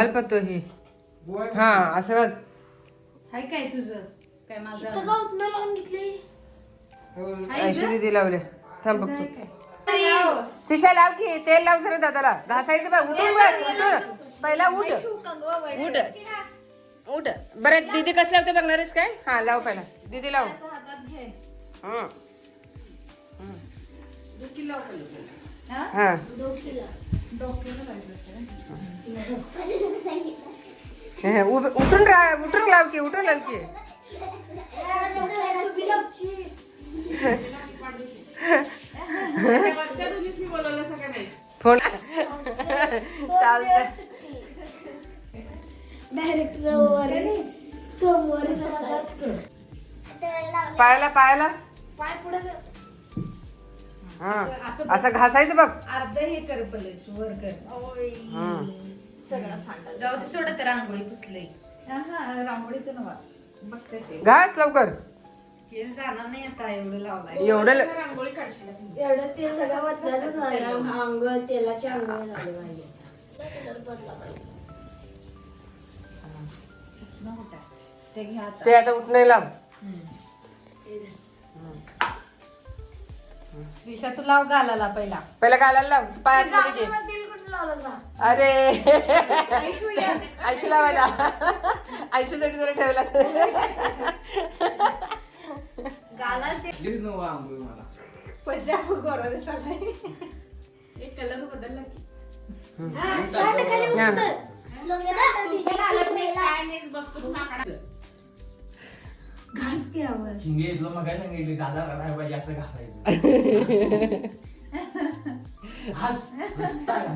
घाल पत्तो हे. हा असं घाल. हाय काय तुझं? काय माझं? इथं का उठणं लावून घेतली ऐंशी दिदी लावले थांब बघतो. काय? शिशा लाव की तेल लाव जरा दादाला. घासायचं बघ. उठून उठून पहिला उठ. उठ. उठ. बरं दीदी कसं लावते बघणार आहेस काय? हा लाव पहिला. दीदी लाव. हं. हा. हे, उठून राह उठून लाव की उठून लाव की. फोन चालतं डायरेक्ट रविवारी सोमवारी सकाळी. पायाला पायाला. पाय पुढे हा. असं- असं घासायचं बघ. अर्ध हे कर पलेश वर कर. हा. जाऊ दे सोडा तर रांगोळी पुसले. रांगोळीचं नवा. बघते ते. घास लवकर. तेल जाणार नाही आता एवढं लावलाय. एवढं ल- रांगोळी काढशील एवढं तेल सगळं वचल्याच झालं आंघोळ तेलाची आंघोळ झाली माझी ते घ्या आता. ते आता उठणे लाव दिशा तू लाव गालाला पहिला. पहिला घालायला लाव. पायात मध्ये घे. अरे. आयशू लावायला आयशूसाठी जरा ठेवला गालाला ते प्लीज नको आंघोळ मला. पंजाब गोरा दिसायला एक कलर बदलला की. हा, खाली. घास तुला मग काय सांगितली दादा पाहिजे असं घालायचं हास, मस्त आहे.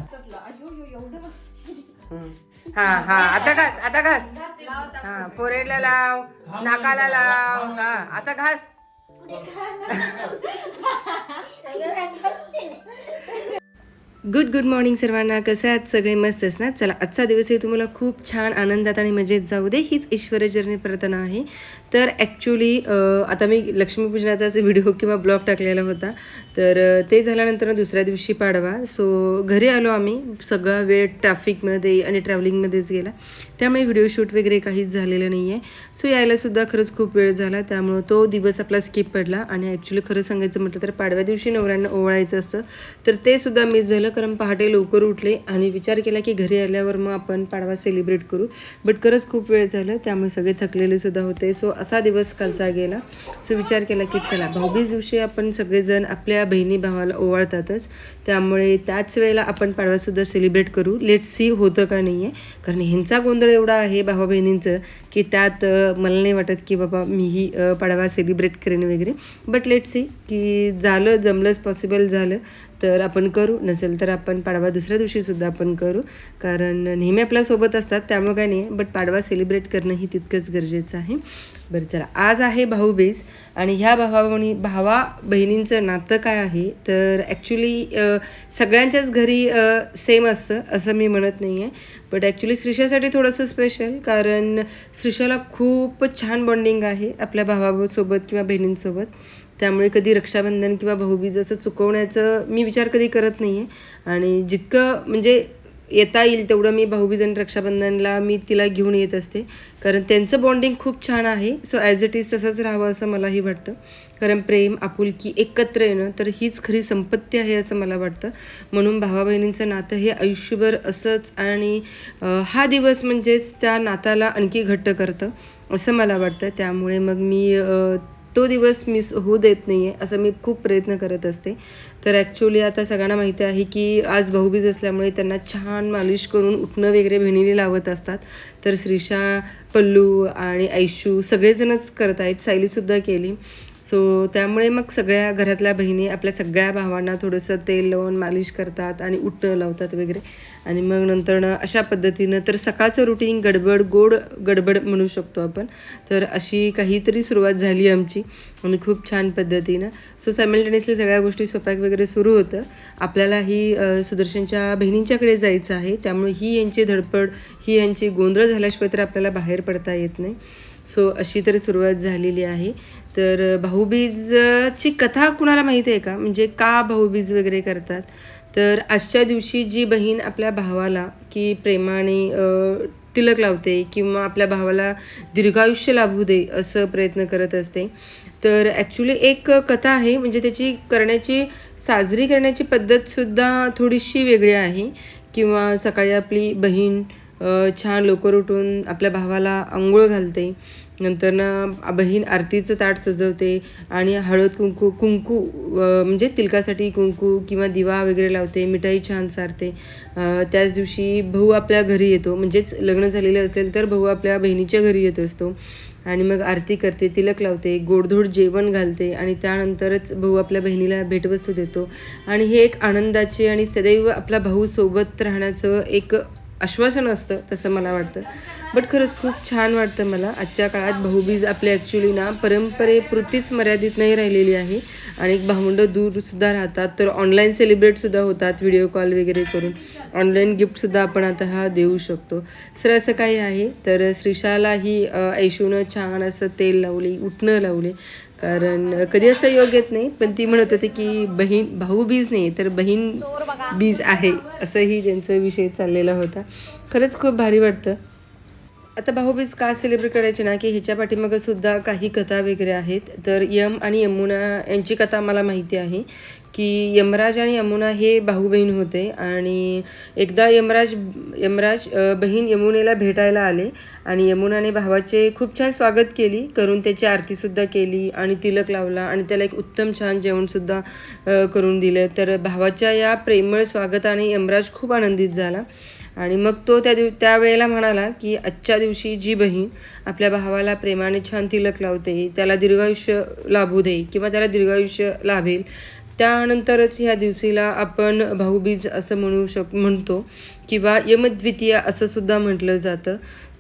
हा हा आता घास आता घास. हा लाव नाकाला लाव. हा आता घास. गुड गुड मॉर्निंग सर्वांना. कसं आहात? सगळे मस्तच ना? चला आजचा दिवसही तुम्हाला खूप छान आनंदात आणि मजेत जाऊ दे. हीच ईश्वरचरणी प्रार्थना आहे. तर ॲक्च्युली आता मी लक्ष्मीपूजनाचा व्हिडिओ किंवा ब्लॉग टाकलेला होता. तर ते झाल्यानंतर दुसऱ्या दिवशी पाडवा. सो घरी आलो आम्ही. सगळा वेळ ट्रॅफिकमध्ये आणि ट्रॅव्हलिंगमध्येच गेला. त्यामुळे व्हिडिओ शूट वगैरे काहीच झालेलं नाही आहे सो यायलासुद्धा खरंच खूप वेळ झाला. त्यामुळं तो दिवस आपला स्किप पडला. आणि ॲक्च्युली खरं सांगायचं म्हटलं तर पाडव्या दिवशी नवऱ्यांना ओवाळायचं असतं. तर ते सुद्धा मिस झालं. कारण पहाटे लवकर उठले आणि विचार केला की घरी आल्यावर मग आपण पाडवा सेलिब्रेट करू. बट खरंच खूप वेळ झालं त्यामुळे सगळे थकलेले सुद्धा होते. सो असा दिवस कालचा गेला. सो विचार केला की चला भाऊबीज दिवशी आपण सगळेजण आपल्या बहिणी भावाला ओवाळतातच. त्यामुळे त्याच वेळेला आपण पाडवासुद्धा सेलिब्रेट करू. लेट सी होतं का नाही आहे कारण ह्यांचा गोंधळ एवढा आहे भावा बहिणींचं की त्यात मला नाही वाटत की बाबा मीही पाडवा सेलिब्रेट करेन वगैरे. बट लेट सी की झालं जमलंच पॉसिबल झालं. तर आपण करू नसेल तर आपण पाडवा दुसऱ्या दिवशीसुद्धा आपण करू. कारण नेहमी आपल्यासोबत असतात त्यामुळे काही नाही बट पाडवा सेलिब्रेट करणं ही तितकंच गरजेचं आहे. बरं चला. आज आहे भाऊबीज आणि ह्या भावा बहिणी भावा बहिणींचं नातं काय आहे? तर ॲक्च्युली सगळ्यांच्याच घरी सेम असतं असं मी म्हणत नाही आहे बट ॲक्च्युली श्रीषासाठी थोडंसं स्पेशल कारण श्रीषाला खूप छान बॉन्डिंग आहे आपल्या भावासोबत किंवा बहिणींसोबत. त्यामुळे कधी रक्षाबंधन किंवा भाऊबीज असं चुकवण्याचं मी विचार कधी करत नाही आहे आणि जितकं म्हणजे येता येईल तेवढं मी भाऊबीज आणि रक्षाबंधनला मी तिला घेऊन येत असते. कारण त्यांचं बॉन्डिंग खूप छान आहे. सो ॲज इट इज तसंच राहावं असं मलाही वाटतं. कारण प्रेम आपुलकी एकत्र येणं तर हीच खरी संपत्ती आहे असं मला वाटतं. म्हणून भावा बहिणींचं नातं हे आयुष्यभर असंच आणि हा दिवस म्हणजेच त्या नाताला आणखी घट्ट करतं असं मला वाटतं. त्यामुळे मग मी तो दिवस मिस होऊ देत नाही आहे असं मी खूप प्रयत्न करत असते. तर ॲक्च्युली आता सगळ्यांना माहिती आहे की आज भाऊबीज असल्यामुळे त्यांना छान मालिश करून उठणं वगैरे बहिणीने लावत असतात. तर श्रीषा पल्लू आणि ऐशू सगळेजणच करत आहेत सायलीसुद्धा केली. सो त्यामुळे मग सगळ्या घरातल्या बहिणी आपल्या सगळ्या भावांना थोडंसं तेल लावून मालिश करतात आणि उठणं लावतात वगैरे. आणि मग नंतरनं अशा पद्धतीनं तर सकाळचं रुटीन गडबड गोड गडबड म्हणू शकतो आपण. तर अशी काहीतरी सुरुवात झाली आमची आणि खूप छान पद्धतीनं. सो सायमल्टेनियसली सगळ्या गोष्टी स्वयंपाक वगैरे सुरू होतं. आपल्याला ही सुदर्शनच्या बहिणींच्याकडे जायचं आहे. त्यामुळे ही यांची धडपड ही यांची गोंधळ झाल्याशिवाय तर आपल्याला बाहेर पडता येत नाही. सो अशी तर सुरुवात झालेली आहे. तर भाऊबीजची कथा कुणाला माहिती आहे का? म्हणजे का भाऊबीज वगैरे करतात? तर आजच्या दिवशी जी बहीण आपल्या भावाला की प्रेमाने तिलक लावते किंवा आपल्या भावाला दीर्घायुष्य लाभू दे असं प्रयत्न करत असते तर ॲक्च्युली एक कथा आहे. म्हणजे त्याची करण्याची साजरी करण्याची पद्धतसुद्धा थोडीशी वेगळी आहे. किंवा सकाळी आपली बहीण छान लवकर उठून आपल्या भावाला आंघोळ घालते. नंतर ना बहीण आरतीचं ताट सजवते आणि हळद कुंकू कुंकू म्हणजे तिलकासाठी कुंकू किंवा दिवा वगैरे लावते मिठाई छान सारते. त्याच दिवशी भाऊ आपल्या घरी येतो. म्हणजेच लग्न झालेलं असेल तर भाऊ आपल्या बहिणीच्या घरी येत असतो. आणि मग आरती करते तिलक लावते गोडधोड जेवण घालते आणि त्यानंतरच भाऊ आपल्या बहिणीला भेटवस्तू देतो. आणि हे एक आनंदाचे आणि सदैव आपला भाऊ सोबत राहण्याचं एक आश्वासन असतं तसं मला वाटतं. बट खरंच खूप छान वाटतं मला. आजच्या काळात भाऊबीज आपली ॲक्च्युली ना परंपरेपुरतीच मर्यादित नाही राहिलेली आहे. आणि भावंडं दूरसुद्धा राहतात. तर ऑनलाईन सेलिब्रेटसुद्धा होतात व्हिडिओ कॉल वगैरे करून. ऑनलाईन गिफ्टसुद्धा आपण आता हा देऊ शकतो. सर असं काही आहे? तर श्रीशालाही अ, ऐशूनं छान असं तेल लावले उठणं लावले. कारण कधी असं योग येत नाही पण ती म्हणत होती की बहीण भाऊ बीज नाही तर बहीण बीज आहे असंही त्यांचा विषय चाललेला होता. खरंच खूप भारी वाटतं. आता भाऊबीज का सेलिब्रेट करायचे ना की ह्याच्या पाठीमागं सुद्धा काही कथा वगैरे आहेत. तर यम आणि यमुना यांची कथा मला माहिती आहे की यमराज आणि यमुना हे भाऊ बहीण होते. आणि एकदा यमराज यमराज बहीण यमुनेला भेटायला आले आणि यमुनाने भावाचे खूप छान स्वागत केली करून त्याची आरतीसुद्धा केली आणि तिलक लावला आणि त्याला एक उत्तम छान जेवणसुद्धा करून दिलं. तर भावाच्या या प्रेमळ स्वागताने यमराज खूप आनंदित झाला. आणि मग तो त्या दिव त्यावेळेला म्हणाला की आजच्या दिवशी जी बहीण आपल्या भावाला प्रेमाने छान तिलक लावते त्याला दीर्घायुष्य लाभू दे किंवा त्याला दीर्घायुष्य लाभेल त्यानंतरच ह्या दिवशीला आपण भाऊबीज असं म्हणू शक म्हणतो किंवा यमद्वितीया असं सुद्धा म्हटलं जातं.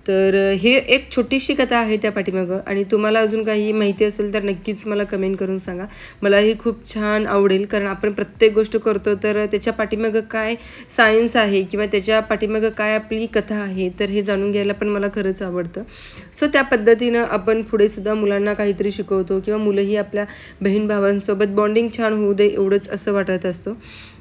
तर हे एक छोटीशी कथा आहे त्या पाठीमागं आणि तुम्हाला अजून काही माहिती असेल तर नक्कीच मला कमेंट करून सांगा. मलाही खूप छान आवडेल कारण आपण प्रत्येक गोष्ट करतो तर त्याच्या पाठीमागं काय सायन्स आहे किंवा त्याच्या पाठीमागं काय आपली कथा आहे तर हे जाणून घ्यायला पण मला खरंच आवडतं. सो त्या पद्धतीनं आपण पुढेसुद्धा मुलांना काहीतरी शिकवतो किंवा मुलंही आपल्या बहीण भावांसोबत बॉन्डिंग छान होऊ दे एवढंच असं वाटत असतो.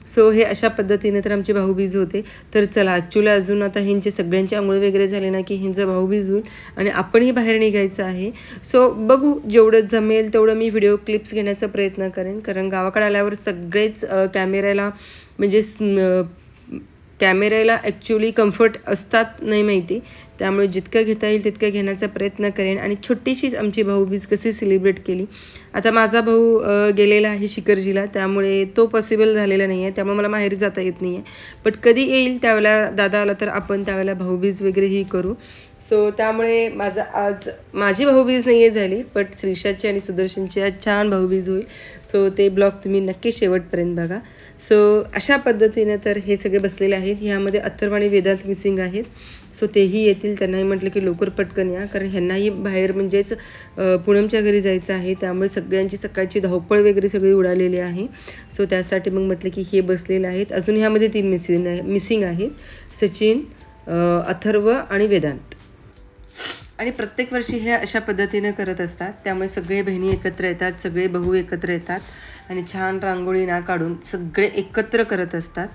सो हे अशा पद्धतीने तर आमचे भाऊबीज होते. तर चला ॲक्च्युली अजून आता ह्यांचे सगळ्यांचे आंघोळ वगैरे झाले ना की ह्यांचं भाऊबीज होईल आणि आपणही बाहेर निघायचं आहे. सो बघू जेवढं जमेल तेवढं मी व्हिडिओ क्लिप्स घेण्याचा प्रयत्न करेन. कारण गावाकडे आल्यावर सगळेच कॅमेऱ्याला म्हणजे कॅमेऱ्याला ॲक्च्युली कम्फर्ट असतात नाही माहिती. त्यामुळे जितकं घेता येईल तितकं घेण्याचा प्रयत्न करेन. आणि छोटीशीच आमची भाऊबीज कशी सेलिब्रेट केली? आता माझा भाऊ गेलेला आहे शिकरजीला त्यामुळे तो पॉसिबल झालेला नाही आहे त्यामुळे मला माहेरी जाता येत नाही आहे बट कधी येईल त्यावेळेला दादा आला तर आपण त्यावेळेला भाऊबीज वगैरेही करू. सो त्यामुळे माझा आज माझी भाऊबीज नाही आहे झाली बट श्रीषाची आणि सुदर्शनची आज छान भाऊबीज होईल. सो ते ब्लॉग तुम्ही नक्की शेवटपर्यंत बघा. सो अशा पद्धतीनं तर हे सगळे बसलेले आहेत. ह्यामध्ये अथर्व आणि वेदांत मिसिंग आहेत. सो तेही येतील त्यांनाही म्हटलं की लवकर पटकन या. कारण ह्यांनाही बाहेर म्हणजेच पूनमच्या घरी जायचं आहे. त्यामुळे सगळ्यांची सकाळची धावपळ वगैरे सगळी उडालेली आहे. सो त्यासाठी मग म्हटलं की हे बसलेले आहेत. अजून ह्यामध्ये तीन मिसिंग आहे मिसिंग आहेत. सचिन अथर्व आणि वेदांत. आणि प्रत्येक वर्षी हे अशा पद्धतीनं करत असतात. त्यामुळे सगळे बहिणी एकत्र येतात सगळे भाऊ एकत्र येतात आणि छान रांगोळी ना काढून सगळे एकत्र करत असतात.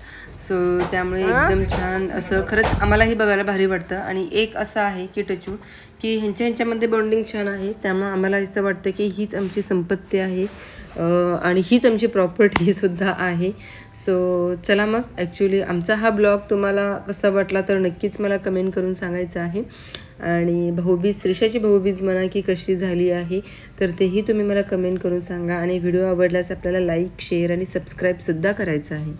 सो त्यामुळे एकदम छान असं खरंच आम्हालाही बघायला भारी वाटतं. आणि एक असं आहे की टचू की ह्यांच्या ह्यांच्यामध्ये बॉन्डिंग छान आहे. त्यामुळे आम्हाला असं वाटतं की हीच आमची संपत्ती आहे. आणि हीच आमची प्रॉपर्टी सुद्धा आहे. सो चला मग. ॲक्च्युली आमचा हा ब्लॉग तुम्हाला कसा वाटला तर नक्कीच मला कमेंट करून सांगायचं आहे. आणि भाऊबीज श्रीषाची भाऊबीज म्हणा की कशी झाली आहे तर तेही तुम्ही मला कमेंट करून सांगा. आणि व्हिडिओ आवडल्यास आपल्याला लाईक शेअर आणि सबस्क्राईबसुद्धा करायचं आहे.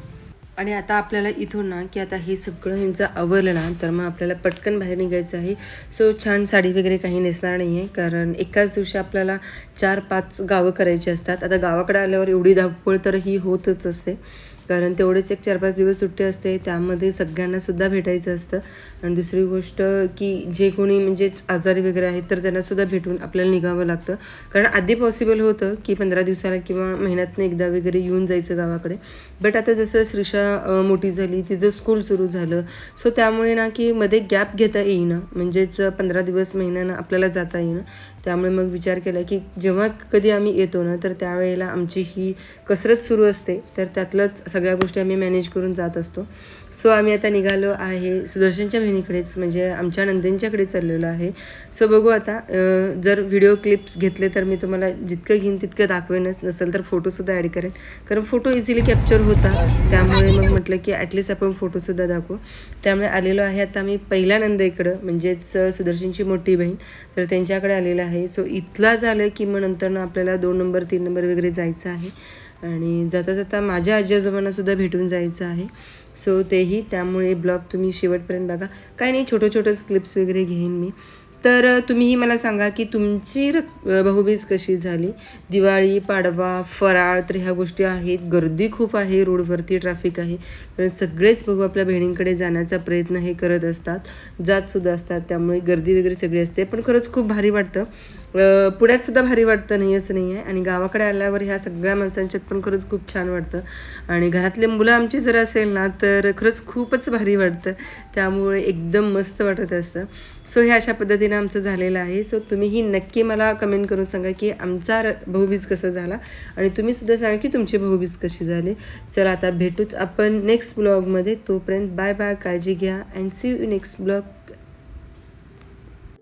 आणि आता आपल्याला इथून ना की आता हे सगळं ह्यांचं आवरलं ना तर मग आपल्याला पटकन बाहेर निघायचं आहे. सो छान साडी वगैरे काही नेसणार नाही आहे कारण एकाच दिवशी आपल्याला चार पाच गावं करायची असतात. आता गावाकडे आल्यावर एवढी धावपळ तर ही होतच असते कारण तेवढेच एक चार पाच दिवस सुट्टी असते त्यामध्ये सगळ्यांना सुद्धा भेटायचं असतं. आणि दुसरी गोष्ट की जे कोणी म्हणजेच आजारी वगैरे आहेत तर त्यांना सुद्धा भेटून आपल्याला निघावं लागतं. कारण आधी पॉसिबल होतं की पंधरा दिवसाला किंवा महिन्यातनं एकदा वगैरे येऊन जायचं गावाकडे. बट आता जसं श्रीषा मोठी झाली तिचं स्कूल सुरू झालं. सो त्यामुळे ना की मध्ये गॅप घेता येईना. म्हणजेच पंधरा दिवस महिन्यानं आपल्याला जाता येईना. त्यामुळे मग विचार केला की जेव्हा कधी आम्ही येतो ना तर त्यावेळेला आमची ही कसरत सुरू असते. तर त्यातलंच सगळ्या गोष्टी आम्ही मॅनेज करून जात असतो. सो आम्ही आता निघालो आहे सुदर्शनच्या बहिणीकडेच म्हणजे आमच्या नंदींच्याकडे चाललेलो आहे. सो बघू आता जर व्हिडिओ क्लिप्स घेतले तर मी तुम्हाला जितकं घेईन तितकं दाखवेनच नसेल तर फोटोसुद्धा ॲड करेन. कारण फोटो इझिली कॅप्चर होता. त्यामुळे मग म्हटलं की ॲटलिस्ट आपण फोटोसुद्धा दाखवू. त्यामुळे आलेलो आहे आता आम्ही पहिल्या नंदेकडं म्हणजेच सुदर्शनची मोठी बहीण. तर त्यांच्याकडे आलेलं आहे. सो इथला झालं की मग नंतर आपल्याला दोन नंबर तीन नंबर वगैरे जायचं आहे. आणि जाता जाता माझ्या आजी आजोबांनासुद्धा भेटून जायचं आहे. सो तेही त्यामुळे ब्लॉग तुम्ही शेवटपर्यंत बघा. काही नाही छोटं छोटंच क्लिप्स वगैरे घेईन मी. तर तुम्हीही मला सांगा की तुमची रक बहुबीज कशी झाली? दिवाळी पाडवा फराळ तर ह्या गोष्टी आहेत. गर्दी खूप आहे रोडवरती ट्रॅफिक आहे. कारण सगळेच भाऊ आपल्या बहिणींकडे जाण्याचा प्रयत्न हे करत असतात. जातसुद्धा असतात. त्यामुळे गर्दी वगैरे सगळी असते. पण खरंच खूप भारी वाटतं. पुण्यात सुद्धा भारी वाटतं नाही असं नाही आहे. आणि गावाकडे आल्यावर ह्या सगळ्या माणसांच्यात पण खरंच खूप छान वाटतं. आणि घरातले मुलं आमची जर असेल ना तर खरंच खूपच भारी वाटतं. त्यामुळे एकदम मस्त वाटत असतं. सो हे अशा पद्धतीनं आमचं झालेलं आहे. सो तुम्हीही नक्की मला कमेंट करून सांगा की आमचा र भाऊबीज कसा झाला? आणि तुम्ही सुद्धा सांगा की तुमची भाऊबीज कशी झाली? चला आता भेटूच आपण नेक्स्ट ब्लॉगमध्ये तोपर्यंत बाय बाय काळजी घ्या. And see you next blog